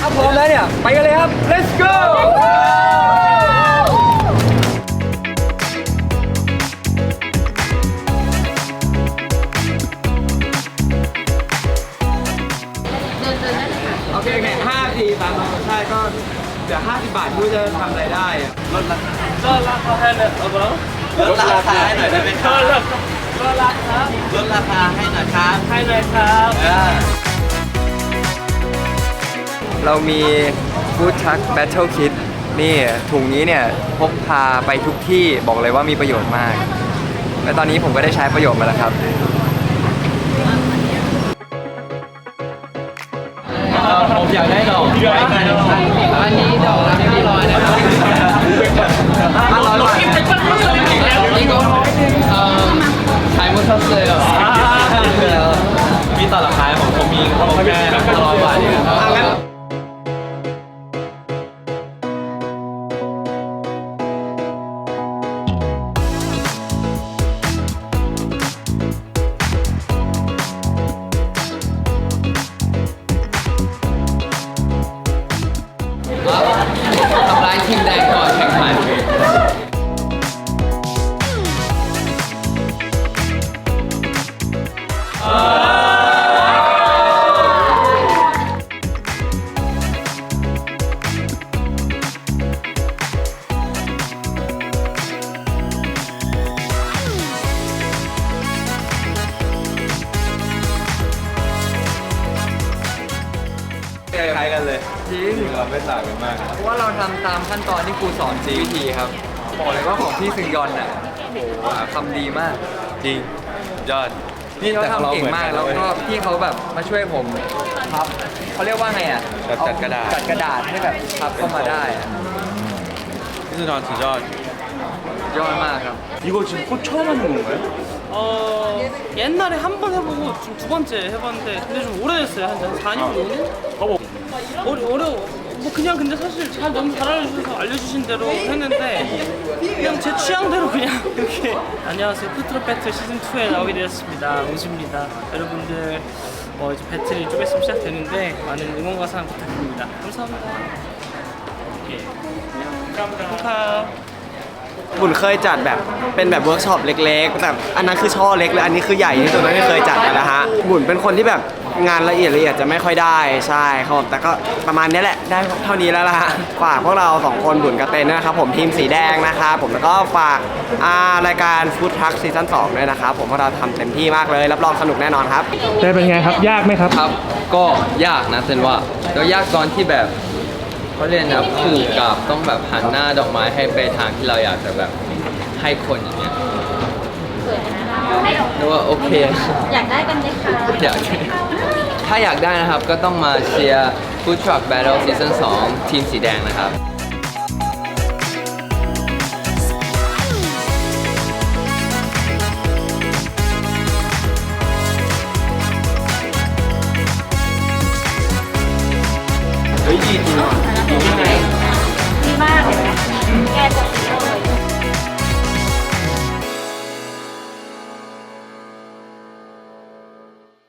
ถ้าพร้อมแล้วเนี่ย ไปกันเลยครับ let's go ก็เดี๋ยวห้าสิบบาทกูจะทำอะไรได้อะลดราคาก็ราคาให้เลยเอาไปแล้วลดราคาให้หน่อยได้ไหมคก็รับราคาก็ราคาลดราคาให้หน่อยครับให้เลยครับเออเรามี Food Truck Battle Kit นี่ถุงนี้เนี่ยพกพาไปทุกที่บอกเลยว่ามีประโยชน์มาก และตอนนี้ผมก็ได้ใช้ประโยชน์มาแล้วครับ ผมอยากได้ดอกอันนี้ดอกละห้าร้อยนะครับห้าร้อยบาทนี่ก็เอ่อขายหมดทั้งเลยเหรอมีต่อราคาของผมมีเขาแค่ คล้ายกันเลย จริง เราไม่ต่างกันมาก เพราะว่าเราทำตามขั้นตอนที่ครูสอนซีวิธีครับ บอกเลยว่าของพี่ซึงยอนน่ะโอ้โหทำดีมาก จริง ยอด นี่เขาทำเก่งมากแล้วก็พี่เขาแบบมาช่วยผมพับเขาเรียกว่าไงอ่ะ จัดจัดกระดาษ จัดกระดาษให้แบบพับเข้ามาได้อะ พี่สุนทรสุดยอด ยอดมากครับ 이거 지금 꽃 처음 하는 건가요? 어 옛날에 한 번 해보고 지금 두 번째 해봤는데 근데 좀 오래됐어요. 한 4년 5년? 어머. 어려 어려워 뭐 그냥 근데 사실 잘 너무 잘 알려주셔서 알려주신 대로 했는데 그냥 제 취향대로 그냥 이렇게 안녕하세요. 푸트로 배틀 시즌 2에 나오게 되었습니다. 우주입니다. 여러분들 뭐 이제 배틀이 좀 있으면 시작되는데 많은 응원과 사랑 부탁드립니다. 감사합니다. 예 감사합니다 บุญเคยจัดแบบเป็นแบบเวิร์กช็อปเล็กๆแต่อันนั้นคือช่อเล็กเลยอันนี้คือใหญ่ที่สุดที่เคยจัดนะฮะบุญเป็นคนที่แบบงานละเอียดละเอียดจะไม่ค่อยได้ใช่ครับผมแต่ก็ประมาณนี้แหละได้เท่านี้แล้วล่ะฝากพวกเราสองคนบุญกับเต้นนะครับผมทีมสีแดงนะครับผมแล้วก็ฝากอ่ารายการฟู้ดทักซีซั่น2ด้วยนะครับผมพวกเราทำเต็มที่มากเลยรับรองสนุกแน่นอนครับเต้เป็นไงครับยากไหมครับครับ ก็ยากนะเซนว่าแล้วยากตอนที่แบบ เขาเรียนนะผูกกับต้องแบบหันหน้าดอกไม้ให้ไปทางที่เราอยากจะแบบให้คนอย่างเงี้ยแต่ว่าโอเค อยากได้กันไหมคะอยากถ้าอยากได้นะครับก็ต้องมาเชียร์ Food Truck Battle Season 2 ทีมสีแดงนะครับดีมากเลยนะแก จะ